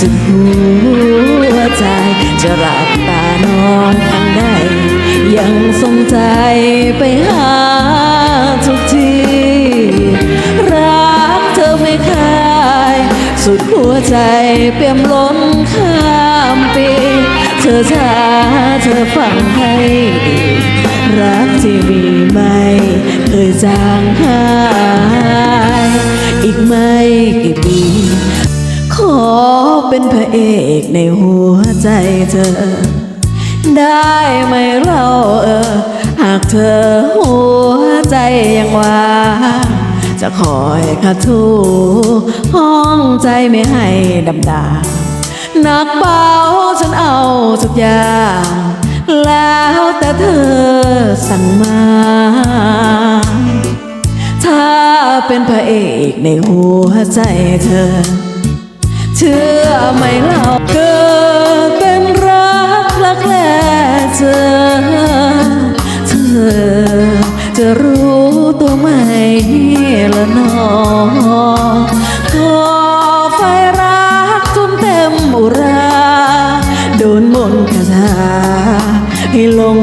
สุดหัวใจ จะหลับตานอนทางใด ยังทรงใจไปหาทุกที รักเธอไม่คาย สุดหัวใจเปี่ยมล้นข้ามปี เธอช้าเธอฟังให้ดีรักที่มีไม่เคยจางหาย เป็นพระเอกในหัวใจเธอ ได้ไหมเราเออ หากเธอหัวใจยังว่างจะคอยขัดทูห้องใจไม่ให้ดำดาหนักเบาฉันเอาทุกอย่าง แล้วแต่เธอสั่งมา ถ้าเป็นพระเอกในหัวใจเธอ เชื่อไหมเล่าเกิดเป็นรักรักแรกเจอเธอจะรู้ตัวไหมละนอขอไฟรักทุ่มเต็มอุรา โดนมนต์คาถาให้หลง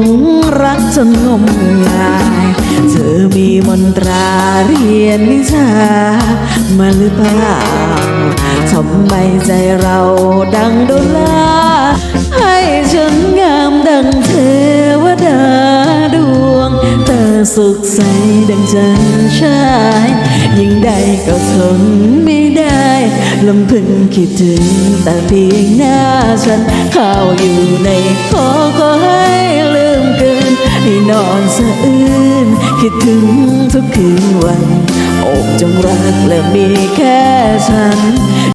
รักจนงมงายเธอมีมนตราเรียนวิชามาหรือเปล่า ทำไมใจเราดังโดลาให้ฉันงามดังเทวดาดวงตาสุขใสดังจันทร์ฉาย ยิ่งได้ก็ทนไม่ได้ลำพึงคิดถึงแต่เพียงหน้าฉันเข้าอยู่ในคอ นอนสะอื้นคิดถึงทุกคืนวันอกจงรักและมีแค่ฉัน